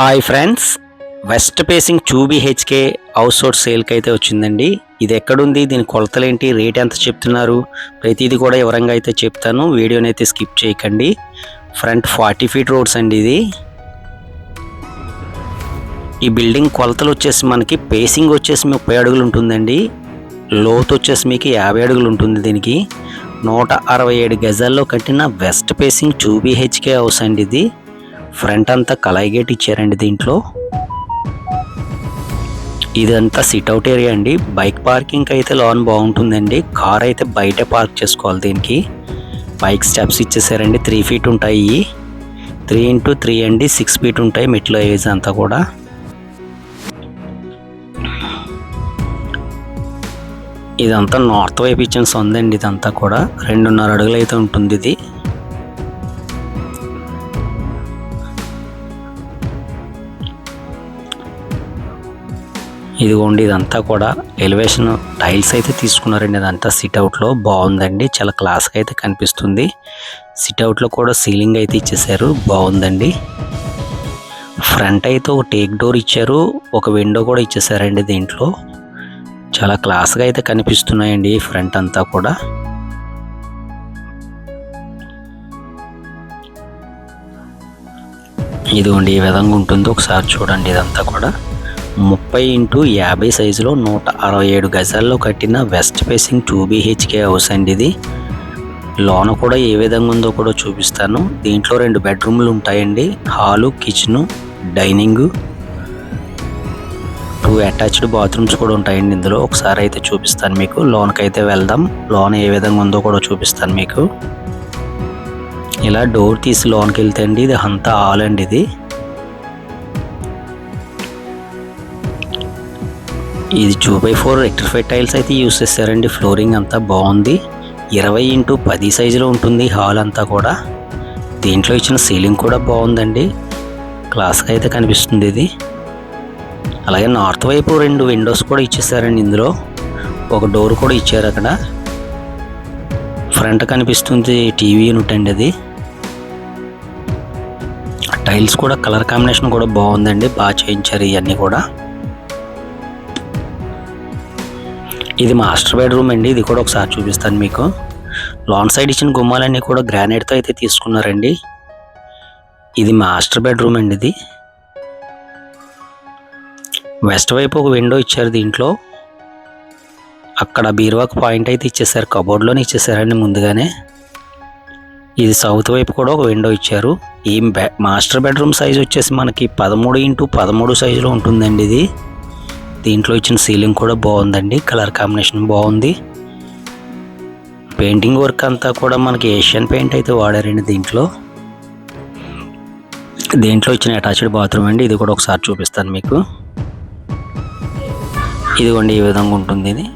Hi friends west facing two B HK house hold సేల్కి అయితే వచ్చిందండి. ఇది ఎక్కడుంది దీని కొలతలేంటి రేట్ ఎంత చెప్తున్నారు ప్రతిదీ కూడా వివరంగా అయితే చెప్తాను. వీడియోని అయితే స్కిప్ చేయకండి. ఫ్రంట్ ఫార్టీ ఫీట్ రోడ్స్ అండి ఇది. ఈ బిల్డింగ్ కొలతలు వచ్చేసి మనకి పేసింగ్ వచ్చేసి ముప్పై అడుగులు ఉంటుందండి. లోతు వచ్చేసి మీకు యాభై అడుగులు ఉంటుంది దీనికి. నూట అరవై ఏడు గజాల్లో కట్టిన west facing two BHK house అండి ఇది. ఫ్రంట్ అంతా కలాయి గేట్ ఇచ్చారండి దీంట్లో. ఇదంతా సిట్అవుట్ ఏరియా అండి. బైక్ పార్కింగ్ అయితే లోన్ బాగుంటుందండి. కార్ అయితే బయట పార్క్ చేసుకోవాలి దీనికి. బైక్ స్టెప్స్ ఇచ్చేసారండి. త్రీ ఫీట్ ఉంటాయి త్రీ ఇంటూ త్రీ అండి. సిక్స్ ఫీట్ ఉంటాయి మెట్లు ఏజ్ అంతా కూడా. ఇదంతా నార్త్ వైపు ఇచ్చిన సొందండి ఇదంతా కూడా. రెండున్నర అడుగులు అయితే ఉంటుంది ఇది. ఇదిగోండి ఇదంతా కూడా ఎలివేషన్ టైల్స్ అయితే తీసుకున్నారండి. ఇదంతా సిట్అవుట్లో బాగుందండి. చాలా క్లాస్గా అయితే కనిపిస్తుంది. సిట్అవుట్లో కూడా సీలింగ్ అయితే ఇచ్చేసారు. బాగుందండి. ఫ్రంట్ అయితే ఒక టేక్ డోర్ ఇచ్చారు. ఒక విండో కూడా ఇచ్చేసారండి దీంట్లో. చాలా క్లాస్గా అయితే కనిపిస్తున్నాయండి ఫ్రంట్ అంతా కూడా. ఇదిగోండి ఈ విధంగా ఉంటుంది. ఒకసారి చూడండి ఇదంతా కూడా. ముప్పై ఇంటూ యాభై సైజులో నూట అరవై ఏడు గజాల్లో కట్టిన west facing two BHK house అండి ఇది. లోన కూడా ఏ విధంగా ఉందో కూడా చూపిస్తాను. దీంట్లో రెండు బెడ్రూమ్లు ఉంటాయండి. Hall kitchen dining. Two attached bathrooms కూడా ఉంటాయండి ఇందులో. ఒకసారి అయితే చూపిస్తాను మీకు. లోన్కి అయితే వెళ్దాం. లోన్ ఏ విధంగా ఉందో కూడా చూపిస్తాను మీకు. ఇలా డోర్ తీసి లోన్కి వెళ్తే అండి ఇది అంతా హాల్ అండి ఇది. ఇది two by four rectified tiles అయితే యూస్ చేస్తారండి. ఫ్లోరింగ్ అంతా బాగుంది. ఇరవై ఇంటూ పది సైజులో ఉంటుంది హాల్ అంతా కూడా. దీంట్లో ఇచ్చిన సీలింగ్ కూడా బాగుందండి. క్లాస్గా అయితే కనిపిస్తుంది ఇది. అలాగే నార్త్ వైపు రెండు విండోస్ కూడా ఇచ్చేసారండి ఇందులో. ఒక డోర్ కూడా ఇచ్చారు అక్కడ. ఫ్రంట్ కనిపిస్తుంది టీవీ యూనిట్ అండి అది. టైల్స్ కూడా కలర్ కాంబినేషన్ కూడా బాగుందండి. బాగా చేయించారు ఇవన్నీ కూడా. ఇది మాస్టర్ బెడ్రూమ్ అండి. ఇది కూడా ఒకసారి చూపిస్తాను మీకు. లాన్ సైడ్ ఇచ్చిన గుమ్మాలన్నీ కూడా గ్రానైట్తో అయితే తీసుకున్నారండి. ఇది మాస్టర్ బెడ్రూమ్ అండి ఇది. వెస్ట్ వైపు ఒక విండో ఇచ్చారు దీంట్లో. అక్కడ బీరువాకు పాయింట్ అయితే ఇచ్చేసారు. కబోర్డ్లోనే ఇచ్చేసారండి ముందుగానే. ఇది సౌత్ వైపు కూడా ఒక విండో ఇచ్చారు. ఈ బె మాస్టర్ బెడ్రూమ్ సైజ్ వచ్చేసి మనకి పదమూడు ఇంటూ పదమూడు సైజులో ఉంటుందండి ఇది. దీంట్లో ఇచ్చిన సీలింగ్ కూడా బాగుందండి. కలర్ కాంబినేషన్ బాగుంది. పెయింటింగ్ వర్క్ అంతా కూడా మనకి ఏషియన్ పెయింట్ అయితే వాడారండి దీంట్లో. దీంట్లో ఇచ్చిన అటాచ్డ్ బాత్రూమ్ అండి. ఇది కూడా ఒకసారి చూపిస్తాను మీకు. ఇదిగోండి ఈ విధంగా ఉంటుంది ఇది.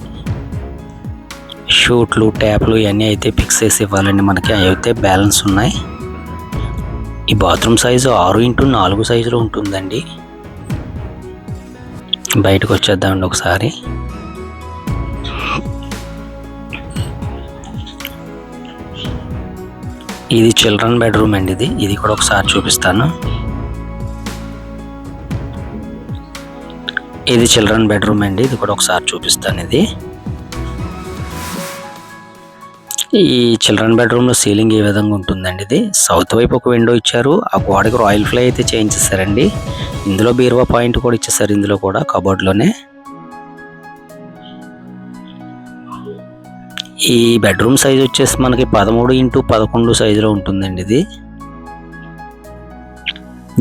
షూట్లు ట్యాప్లు ఇవన్నీ అయితే ఫిక్స్ చేసి ఇవ్వాలండి మనకి. అవి అయితే బ్యాలెన్స్ ఉన్నాయి. ఈ బాత్రూమ్ సైజు ఆరు ఇంటూ నాలుగు సైజులో ఉంటుందండి. బయటకు వచ్చేద్దామండి ఒకసారి. ఇది చిల్డ్రన్ బెడ్రూమ్ అండి ఇది. ఇది కూడా ఒకసారి చూపిస్తాను. ఇది చిల్డ్రన్ బెడ్రూమ్ అండి. ఇది కూడా ఒకసారి చూపిస్తాను ఇది. ఈ చిల్డ్రన్ బెడ్రూమ్లో సీలింగ్ ఏ విధంగా ఉంటుందండి ఇది? సౌత్ వైపు ఒక విండో ఇచ్చారు. ఆ గోడకి రాయల్ ఫ్లై అయితే చేయించేసారండి ఇందులో బీరువా పాయింట్ కూడా ఇచ్చేసారు ఇందులో కూడా కబోర్డ్లోనే. ఈ బెడ్రూమ్ సైజ్ వచ్చేసి మనకి పదమూడు ఇంటూ పదకొండు సైజులో ఉంటుందండి ఇది.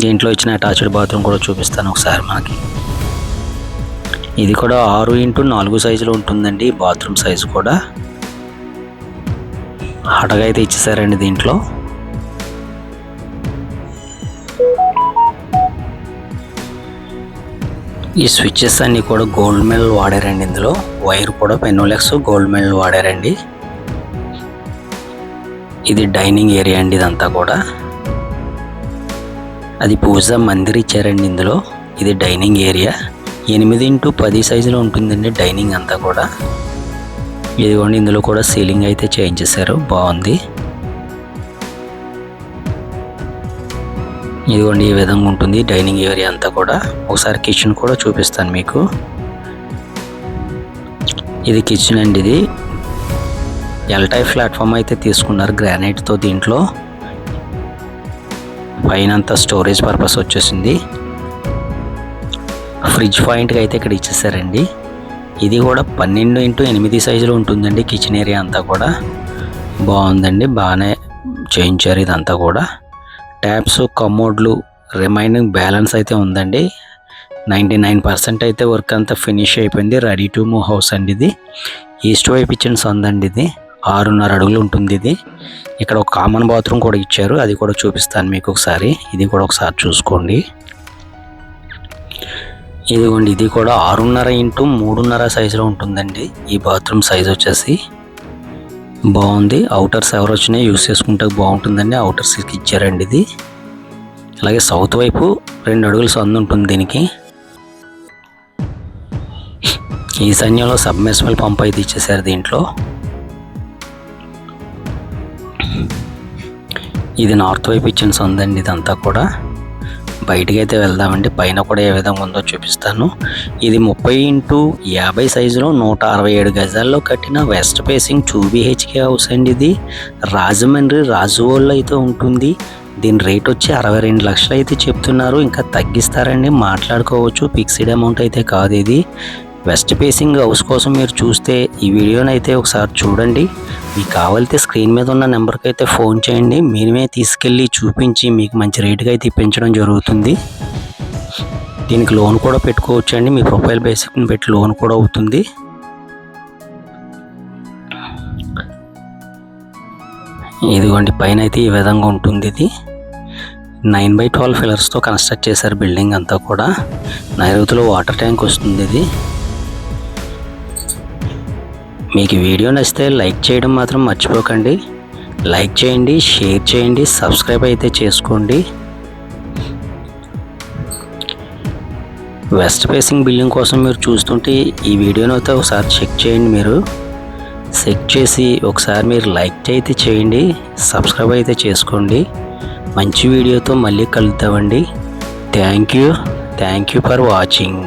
దీంట్లో ఇచ్చిన అటాచ్డ్ బాత్రూమ్ కూడా చూపిస్తాను ఒకసారి మనకి. ఇది కూడా ఆరు ఇంటూ నాలుగు సైజులో ఉంటుందండి బాత్రూమ్ సైజు కూడా. హటగా అయితే ఇచ్చేసారండి దీంట్లో. ఈ స్విచ్చెస్ అన్నీ కూడా గోల్డ్ మెడల్ వాడారండి ఇందులో. వైర్ కూడా పెనోలెక్స్ గోల్డ్ మెడల్ వాడారండి. ఇది డైనింగ్ ఏరియా అండి ఇదంతా కూడా. అది పూజ మందిర్ ఇచ్చారండి ఇందులో. ఇది డైనింగ్ ఏరియా. ఎనిమిది ఇంటూ పది సైజులో ఉంటుందండి డైనింగ్ అంతా కూడా. ఇదిగోండి ఇందులో కూడా సీలింగ్ అయితే చేంజ్ చేశారు. బాగుంది. ఇదిగోండి ఈ విధంగా ఉంటుంది డైనింగ్ ఏరియా అంతా కూడా. ఒకసారి కిచెన్ కూడా చూపిస్తాను మీకు. ఇది కిచెన్ అండి ఇది. ఎల్ టైప్ ప్లాట్ఫామ్ అయితే తీసుకున్నారు గ్రానైట్తో దీంట్లో. పైన అంతా స్టోరేజ్ పర్పస్ వచ్చేసింది. ఫ్రిడ్జ్ పాయింట్కి అయితే ఇక్కడ ఇచ్చేసారండి. ఇది కూడా పన్నెండు ఇంటూ ఎనిమిది సైజులో ఉంటుందండి కిచెన్ ఏరియా అంతా కూడా. బాగుందండి బాగానే చేయించారు ఇదంతా కూడా. ట్యాప్స్ కమోడ్లు రిమైనింగ్ బ్యాలెన్స్ అయితే ఉందండి. నైంటీ నైన్ పర్సెంట్ అయితే వర్క్ అంతా ఫినిష్ అయిపోయింది రెడీ టు మూవ్ హౌస్ అండి ఇది. ఈస్ట్ వైపు ఇచ్చిన సందండి ఇది ఆరున్నర అడుగులు ఉంటుంది ఇది. ఇక్కడ ఒక కామన్ బాత్రూమ్ కూడా ఇచ్చారు అది కూడా చూపిస్తాను మీకు ఒకసారి ఇది కూడా ఒకసారి చూసుకోండి. ఇదిగోండి ఇది కూడా ఆరున్నర ఇంటూ మూడున్నర సైజులో ఉంటుందండి. ఈ బాత్రూమ్ సైజ్ వచ్చేసి బాగుంది. అవుటర్స్ ఎవరు వచ్చినా యూస్ చేసుకుంటే బాగుంటుందండి. అవుటర్స్ ఇచ్చారండి ఇది. అలాగే సౌత్ వైపు రెండు అడుగుల సందు ఉంటుంది దీనికి. ఈ సైన్యంలో సబ్మెర్సిబుల్ పంప్ అయితే ఇచ్చేసారు దీంట్లో. ఇది నార్త్ వైపు ఇచ్చిన సొందండి ఇదంతా కూడా. బయటికి అయితే వెళ్దామండి. పైన కూడా ఏ విధంగా ఉందో చూపిస్తాను. ఇది ముప్పై ఇంటూ యాభై సైజులో నూట అరవై ఏడు గజాల్లో కట్టిన west facing two BHK house అండి ఇది. రాజమండ్రి రాజువోళ్ళు అయితే ఉంటుంది. దీని రేట్ వచ్చి అరవై రెండు లక్షలు అయితే చెప్తున్నారు. ఇంకా తగ్గిస్తారండి. మాట్లాడుకోవచ్చు. ఫిక్స్డ్ అమౌంట్ అయితే కాదు ఇది. వెస్ట్ ఫేసింగ్ హౌస్ కోసం మీరు చూస్తే ఈ వీడియోని అయితే ఒకసారి చూడండి. మీకు కావాలితే స్క్రీన్ మీద ఉన్న నెంబర్కి అయితే ఫోన్ చేయండి. మీరే తీసుకెళ్ళి చూపించి మీకు మంచి రేటుగా అయితే ఇప్పించడం జరుగుతుంది. దీనికి లోన్ కూడా పెట్టుకోవచ్చు అండి మీ ప్రొఫైల్ బేసిక్ని పెట్టి లోన్ కూడా అవుతుంది. ఇదిగోండి పైన అయితే ఈ విధంగా ఉంటుంది ఇది. నైన్ బై ట్వెల్వ్ ఫిలర్స్తో కన్స్ట్రక్ట్ చేశారు బిల్డింగ్ అంతా కూడా. నైరుతిలో వాటర్ ట్యాంక్ వస్తుంది ఇది. మీకు వీడియో నచ్చితే లైక్ చేయడం మాత్రం మర్చిపోకండి. లైక్ చేయండి షేర్ చేయండి సబ్స్క్రైబ్ అయితే చేసుకోండి. వెస్ట్ ఫేసింగ్ బిల్డింగ్ కోసం మీరు చూస్తుంటే ఈ వీడియోని అయితే ఒకసారి చెక్ చేయండి మీరు. చెక్ చేసి ఒకసారి మీరు లైక్ అయితే చేయండి సబ్స్క్రైబ్ అయితే చేసుకోండి. మంచి వీడియోతో మళ్ళీ కలుద్దామండి. Thank you. Thank you for watching.